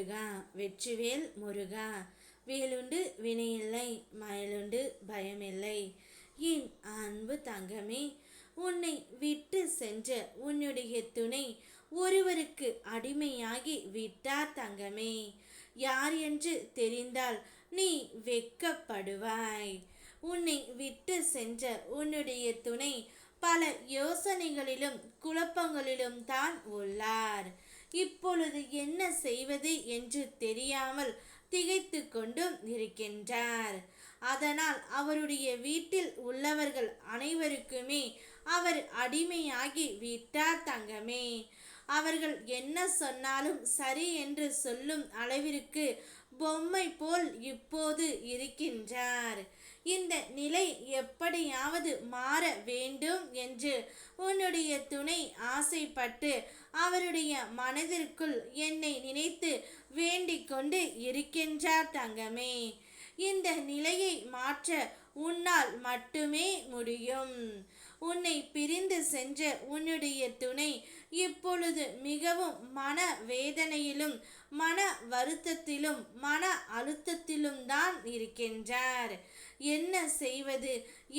முருகா வெற்றிவேல் முருகா. வேலுண்டு வினையில்லை மயலுண்டு பயமில்லை. என் அன்பு தங்கமே உன்னை விட்டு சென்ற உன்னுடைய துணை ஒருவருக்கு அடிமையாகி விட்டார் தங்கமே. யார் என்று தெரிந்தால் நீ வெக்கப்படுவாய். உன்னை விட்டு சென்ற உன்னுடைய துணை பல யோசனைகளிலும் குழப்பங்களிலும் தான் உள்ளார். இப்பொழுது என்ன செய்வது என்று தெரியாமல் திகைத்து கொண்டும் இருக்கின்றார். அதனால் அவருடைய வீட்டில் உள்ளவர்கள் அனைவருக்குமே அவர் அடிமையாகி விட்டார் தங்கமே. அவர்கள் என்ன சொன்னாலும் சரி என்று சொல்லும் அளவிற்கு பொம்மை போல் இப்போது இருக்கின்றார். இந்த நிலை எப்படியாவது மாற வேண்டும் என்று உன்னுடைய துணை ஆசைப்பட்டு அவருடைய மனதிற்குள் என்னை நினைத்து வேண்டிக்கொண்டு இருக்கின்றார் தங்கமே. இந்த நிலையை மாற்ற உன்னால் மட்டுமே முடியும். உன்னை பிரிந்து சென்ற உன்னுடைய துணை இப்பொழுது மிகவும் மன வேதனையிலும் மன வருத்தத்திலும் மன அழுத்தத்திலும் தான் இருக்கின்றார். என்ன செய்வது?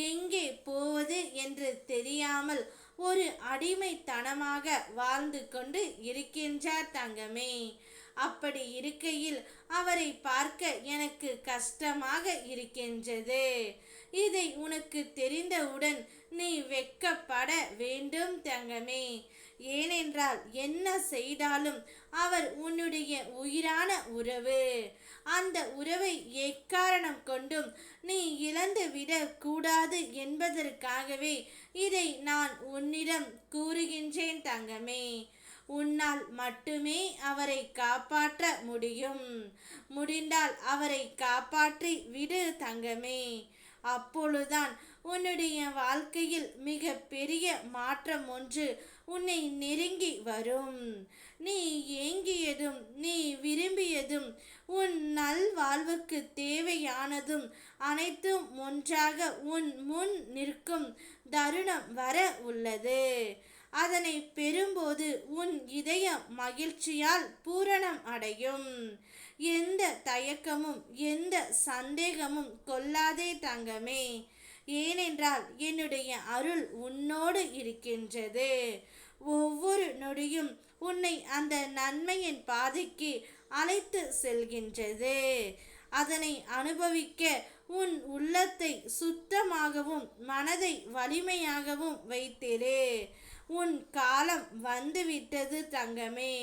எங்கே போவது என்று தெரியாமல் ஒரு அடிமைத்தனமாக வாழ்ந்து கொண்டு இருக்கின்றார் தங்கமே. அப்படி இருக்கையில் அவரை பார்க்க எனக்கு கஷ்டமாக இருக்கின்றது. இதை உனக்கு தெரிந்தவுடன் நீ வெக்கப்பட வேண்டும் தங்கமே. ஏனென்றால் என்ன செய்தாலும் அவர் உன்னுடைய உயிரான உறவு. அந்த உறவை எக்காரணம் கொண்டும் நீ இழந்து விடக்கூடாது என்பதற்காகவே இதை நான் உன்னிடம் கூறுகின்றேன் தங்கமே. உன்னால் மட்டுமே அவரை காப்பாற்ற முடியும். முடிந்தால் அவரை காப்பாற்றி விடு தங்கமே. அப்பொழுதுதான் உன்னுடைய வாழ்க்கையில் மிக பெரிய மாற்றம் ஒன்று உன்னை நெருங்கி வரும். நீ ஏங்கியதும் நீ விரும்பியதும் உன் நல் வாழ்வுக்கு தேவையானதும் அனைத்தும் ஒன்றாக உன் முன் நிற்கும் தருணம் வர உள்ளது. அதனை பெறும்போது உன் இதயம் மகிழ்ச்சியால் பூரணம் அடையும். தயக்கமும் எந்த சந்தேகமும் கொள்ளாதே தங்கமே. ஏனென்றால் என்னுடைய அருள் உன்னோடு இருக்கின்றது. ஒவ்வொரு நொடியும் உன்னை அந்த நன்மையின் பாதைக்கு அழைத்து செல்கின்றது. அதனை அனுபவிக்க உன் உள்ளத்தை சுத்தமாகவும் மனதை வலிமையாகவும் வைத்திரு. உன் காலம் வந்துவிட்டது தங்கமே.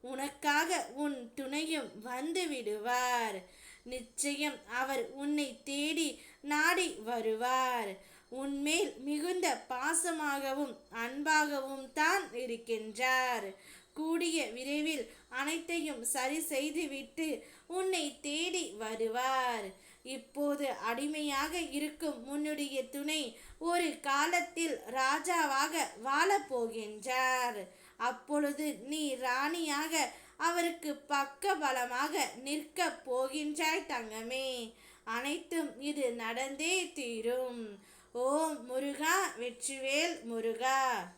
உனக்காக உன் துணையும் வந்து விடுவார். நிச்சயம் அவர் உன்னை தேடி நாடி வருவார். உன்மேல் மிகுந்த பாசமாகவும் அன்பாகவும் தான் இருக்கின்றார். கூடிய விரைவில் அனைத்தையும் சரி செய்துவிட்டு உன்னை தேடி வருவார். இப்போது அடிமையாக இருக்கும் உன்னுடைய துணை ஒரு காலத்தில் ராஜாவாக வாழப்போகின்றார் அப்பொழுது நீ ராணியாக அவருக்கு பக்க பலமாக நிற்க போகின்றாய் தங்கமே. அனைத்தும் இது நடந்தே தீரும். ஓம் முருகா வெற்றிவேல் முருகா!